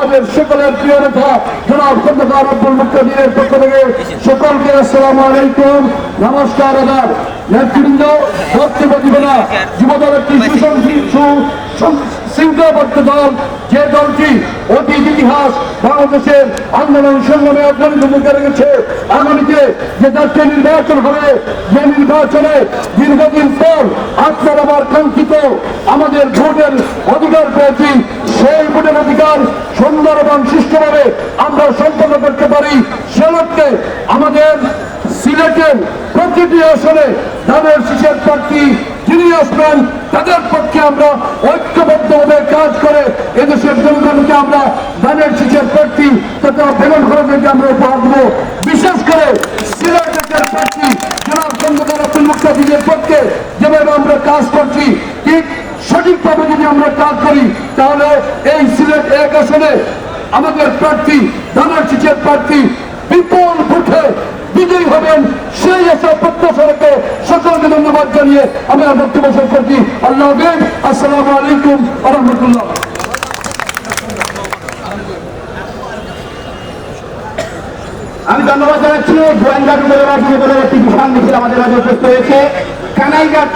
আমাদের সকলের প্রিয় নেতা জনাব খন্দকার আব্দুল মুক্তাদিনের পক্ষ থেকে সকলকে আসসালামু আলাইকুম। নমস্কার, আদাব। নেতৃবৃন্দ বক্তব্য দিবে না যুবদল একটি শৃঙ্খলাবদ্ধ দল। যে দলটি অতীত ইতিহাস বাংলাদেশের আন্দোলন সংগ্রামে অগ্রণী ভূমিকা রেখেছে, আগামীতে যে জাতীয় নির্বাচন হবে, যে নির্বাচনে দীর্ঘদিন পর আপনার আমার কাঙ্ক্ষিত আমাদের ভোটের অধিকার পেয়েছি অধিকার সুন্দর এবং সুষ্ঠুভাবে আমরা সম্পন্ন করতে পারি, সে লক্ষ্যে আমাদের সিলেটের প্রতিটি আসনে ধানের শীষের প্রার্থী যিনি আসবেন, তাদের পক্ষে আমরা ঐক্যবদ্ধভাবে কাজ করে এদেশের জনগণকে আমরা ধানের শীষের প্রার্থী তথা বেগম খরচকে আমরা উপহার দেবো। বিশেষ করে সিলেটের প্রার্থী, জনাব খন্দকার আব্দুল মুক্তাদিনের পক্ষে যেভাবে আমরা কাজ করছি সঠিকভাবে যদি আমরা কাজ করি, তাহলে এই সিলেট এক আসনে আমাদের প্রার্থী ধানের শীষের প্রার্থী বিপুল ভোটে বিজয়ী হবেন। সেই আশা প্রত্যাশা রেখে সকলকে ধন্যবাদ জানিয়ে আমি আমার বক্তব্য শেষ করছি। আল্লাহ হাফেজ। আসসালামু আলাইকুম রহমতুল্লাহ। আমি ধন্যবাদ জানাচ্ছি। গোয়েন্দা বিভাগের একটি বিশাল মিছিল আমাদের মাঝে উপস্থিত হয়েছে। কানাইঘাট